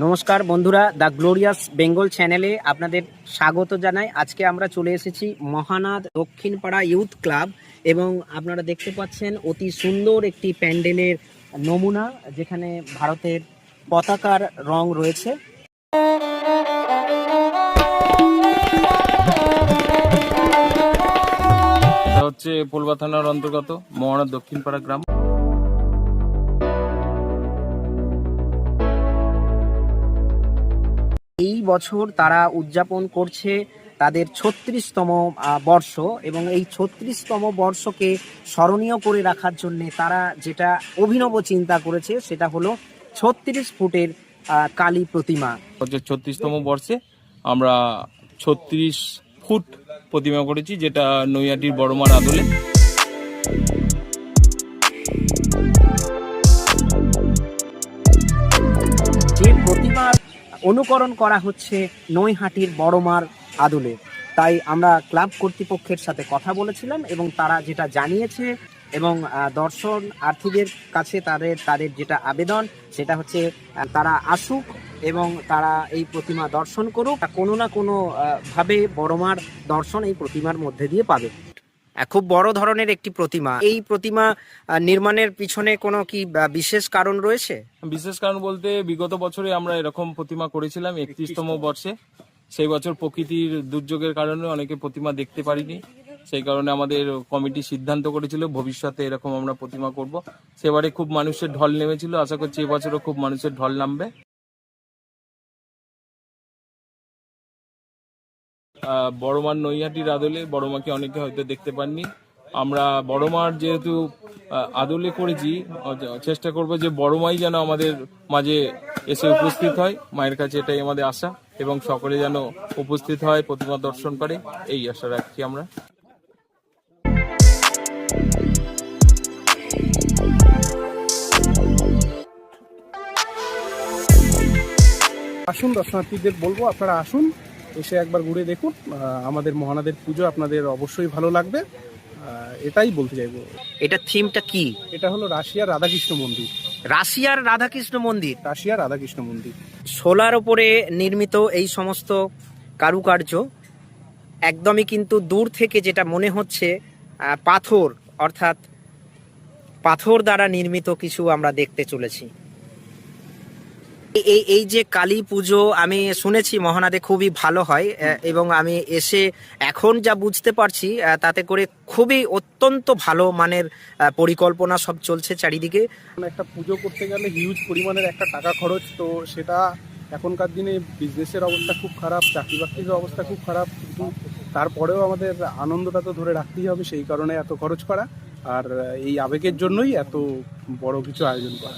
নমস্কার বন্ধুরা, the glorious Bengal চ্যানেলে আপনাদের স্বাগত জানাই। আজকে আমরা চলে এসেছি মহানাদ দক্ষিণপাড়া ইউথ ক্লাব এবং আপনারা দেখতে পাচ্ছেন অতি সুন্দর একটি প্যান্ডেলের নমুনা, যেখানে ভারতের পতাকার রং রয়েছে। হচ্ছে পোলবা থানার অন্তর্গত মহানার দক্ষিণপাড়া গ্রাম। বছর তারা উদযাপন করছে তাদের ছত্রিশতম বর্ষ এবং এই ছত্রিশতম বর্ষকে স্মরণীয় করে রাখার জন্য তারা যেটা অভিনব চিন্তা করেছে সেটা হলো ছত্রিশ ফুটের কালী প্রতিমা। ছত্রিশতম বর্ষে আমরা ছত্রিশ ফুট প্রতিমা করেছি, যেটা নৈয়াটির বড়মার আদলে। অনুকরণ করা হচ্ছে নৈহাটির বড়মার আদলে। তাই আমরা ক্লাব কর্তৃপক্ষের সাথে কথা বলেছিলাম এবং তারা যেটা জানিয়েছে এবং আহ, দর্শনার্থীদের কাছে তাদের তাদের যেটা আবেদন সেটা হচ্ছে তারা আসুক এবং তারা এই প্রতিমা দর্শন করুক। কোনো না কোনো ভাবে বড়মার দর্শন এই প্রতিমার মধ্যে দিয়ে পাবে। খুব বড় ধরনের একটি প্রতিমা। এই প্রতিমা নির্মাণের পিছনে কোনো কি বিশেষ কারণ রয়েছে? বিশেষ কারণ বলতে বিগত বছরে আমরা এরকম প্রতিমা করেছিলাম একত্রিশতম। বর্ষে। সেই বছর প্রকৃতির দুর্যোগের কারণে অনেকে প্রতিমা দেখতে পারিনি। সেই কারণে আমাদের কমিটি সিদ্ধান্ত করেছিল ভবিষ্যতে এরকম আমরা প্রতিমা করব। সেবারে খুব মানুষের ঢল নেমেছিল। আশা করছি এবছরও খুব মানুষের ঢল নামবে। বড়মার নৈহাটির আদলে বড়মাকে অনেকে হয়তো দেখতে পাননি। আমরা বড়মার যেহেতু আদলে করেছি চেষ্টা করব যে বড়মাই যেন আমাদের মাঝে এসে উপস্থিত হয়। মায়ের কাছে এটাই আমাদের আশা, এবং সকলে যেন উপস্থিত হয়, প্রতিমা দর্শন করে। এই আশা রাখছি আমরা। আসুন দর্শনার্থীদের বলব, আপনারা আসুন। এসে একবার ঘুরে দেখুন। আমাদের মহানাদের পুজো আপনাদের অবশ্যই ভালো লাগবে। এটাই বলতে চাইব। এটা থিমটা কি? এটা হলো রাশিয়ার রাধাকৃষ্ণ মন্দির। রাশিয়ার রাধাকৃষ্ণ মন্দির? রাশিয়ার রাধাকৃষ্ণ মন্দির। সোলার ওপরে নির্মিত এই সমস্ত কারুকার্য একদমই কিন্তু দূর থেকে যেটা মনে হচ্ছে পাথর অর্থাৎ পাথর দ্বারা নির্মিত কিছু আমরা দেখতে চলেছি। এই- এই যে কালী পুজো, আমি শুনেছি মহানাদে খুবই ভালো হয় এবং আমি এসে এখন যা বুঝতে পারছি তাতে করে খুবই অত্যন্ত ভালো মানের পরিকল্পনা সব চলছে চারিদিকে। একটা পুজো করতে গেলে হিউজ পরিমাণের একটা টাকা খরচ, তো সেটা এখনকার দিনে বিজনেসের অবস্থা খুব খারাপ চাকরি বাকরির অবস্থা খুব খারাপ, কিন্তু তারপরেও আমাদের আনন্দটা তো ধরে রাখতেই হবে, সেই কারণে এত খরচ করা, আর এই আবেগের জন্যই এত বড় কিছু আয়োজন করা।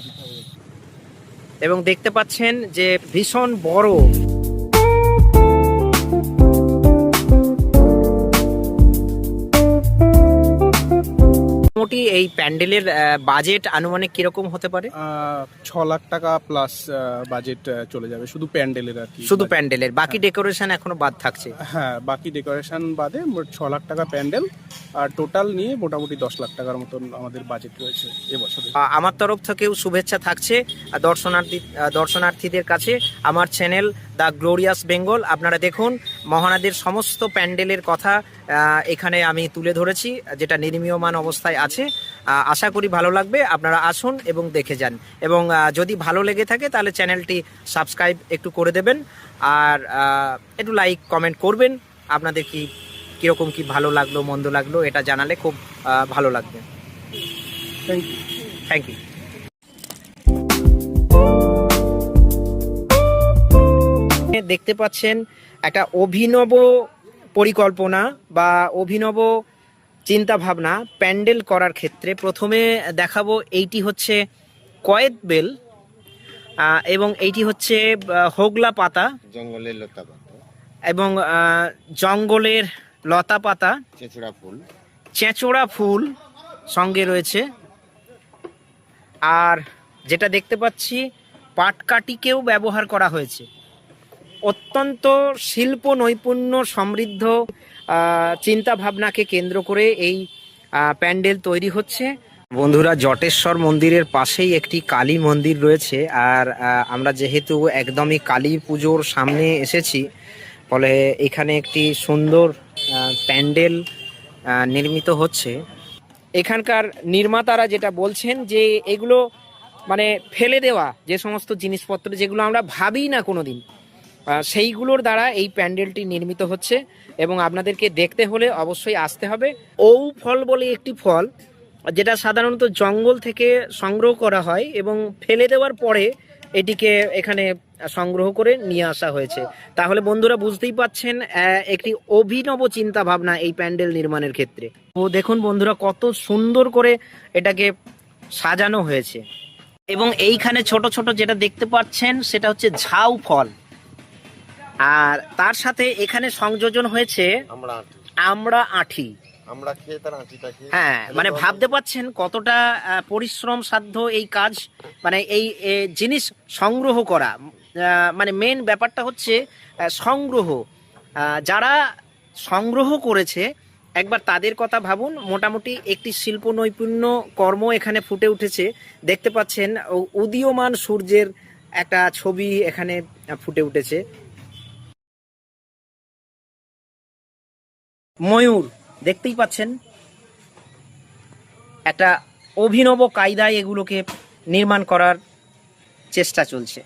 এবং দেখতে পাচ্ছেন যে ভীষণ বড় মোটামুটি এই প্যান্ডেলের বাজেট আনুমানিক কীরকম হতে পারে? ছ লাখ টাকা প্লাস বাজেট চলে যাবে। শুধু প্যান্ডেলের আর কি। শুধু প্যান্ডেলের। বাকি ডেকোরেশন এখনও বাদ থাকছে? হ্যাঁ বাকি ডেকোরেশন বাদে মোট ছ লাখ টাকা প্যান্ডেল। আর টোটাল নিয়ে মোটামুটি দশ লাখ টাকার মতন আমাদের বাজেট রয়েছে এবছরে আমার তরফ থেকেও শুভেচ্ছা থাকছে। দর্শনার্থী দর্শনার্থীদের কাছে আমার চ্যানেল দ্য গ্লোরিয়াস বেঙ্গল। আপনারা দেখুন মহানাদের সমস্ত প্যান্ডেলের কথা এখানে আমি তুলে ধরেছি যেটা নির্মীয়মান অবস্থায় আছে। আশা করি ভালো লাগবে। আপনারা আসুন এবং দেখে যান। এবং যদি ভালো লেগে থাকে তাহলে চ্যানেলটি সাবস্ক্রাইব একটু করে দেবেন। আর একটু লাইক কমেন্ট করবেন। আপনাদের কি কীরকম কি ভালো লাগল মন্দ লাগল এটা জানালে খুব ভালো লাগবে। থ্যাংক ইউ থ্যাংক ইউ দেখতে পাচ্ছেন একটা অভিনব পরিকল্পনা বা অভিনব চিন্তা ভাবনা প্যান্ডেল করার ক্ষেত্রে। প্রথমে দেখাবো এইটি হচ্ছে কয়েদ বেল এবং এইটি হচ্ছে হোগলা পাতা জঙ্গলের লতা পাতা। এবং জঙ্গলের লতা পাতা। চেঁচড়া ফুল। চেঁচোড়া ফুল সঙ্গে রয়েছে। আর যেটা দেখতে পাচ্ছি পাটকাটিকেও ব্যবহার করা হয়েছে। অত্যন্ত শিল্প নৈপুণ্য সমৃদ্ধ চিন্তা ভাবনাকে কেন্দ্র করে এই প্যান্ডেল তৈরি হচ্ছে। বন্ধুরা জটেশ্বর মন্দিরের পাশেই একটি কালী মন্দির রয়েছে আর আমরা যেহেতু একদমই কালী পুজোর সামনে এসেছি ফলে এখানে একটি সুন্দর প্যান্ডেল নির্মিত হচ্ছে। এখানকার নির্মাতারা যেটা বলছেন যে এগুলো মানে ফেলে দেওয়া যে সমস্ত জিনিসপত্র যেগুলো আমরা ভাবি না কোনোদিন। আহ, সেইগুলোর দ্বারা এই প্যান্ডেলটি নির্মিত হচ্ছে এবং আপনাদেরকে দেখতে হলে অবশ্যই আসতে হবে। ঔ ফল বলে একটি ফল, যেটা সাধারণত জঙ্গল থেকে সংগ্রহ করা হয় এবং ফেলে দেওয়ার পরে এটিকে এখানে সংগ্রহ করে নিয়ে আসা হয়েছে। তাহলে বন্ধুরা বুঝতেই পাচ্ছেন একটি অভিনব চিন্তা ভাবনা এই প্যান্ডেল নির্মাণের ক্ষেত্রে। ও দেখুন বন্ধুরা, কত সুন্দর করে এটাকে সাজানো হয়েছে। এবং এইখানে ছোট ছোট যেটা দেখতে পাচ্ছেন, সেটা হচ্ছে ঝাউ ফল। আর তার সাথে এখানে সংযোজন হয়েছে আমরা আঠি। আমরা খেয়ে তার হ্যাঁ মানে ভাবতে পাচ্ছেন কতটা পরিশ্রম সাধ্য এই কাজ মানে এই জিনিস সংগ্রহ করা। মানে মেন ব্যাপারটা হচ্ছে সংগ্রহ। যারা সংগ্রহ করেছে একবার তাদের কথা ভাবুন মোটামুটি একটি শিল্প নৈপুণ্য কর্ম এখানে ফুটে উঠেছে। দেখতে পাচ্ছেন উদীয়মান সূর্যের একটা ছবি এখানে ফুটে উঠেছে। ময়ূর দেখতেই পাচ্ছেন? একটা অভিনব কায়দায় এগুলোকে নির্মাণ করার চেষ্টা চলছে।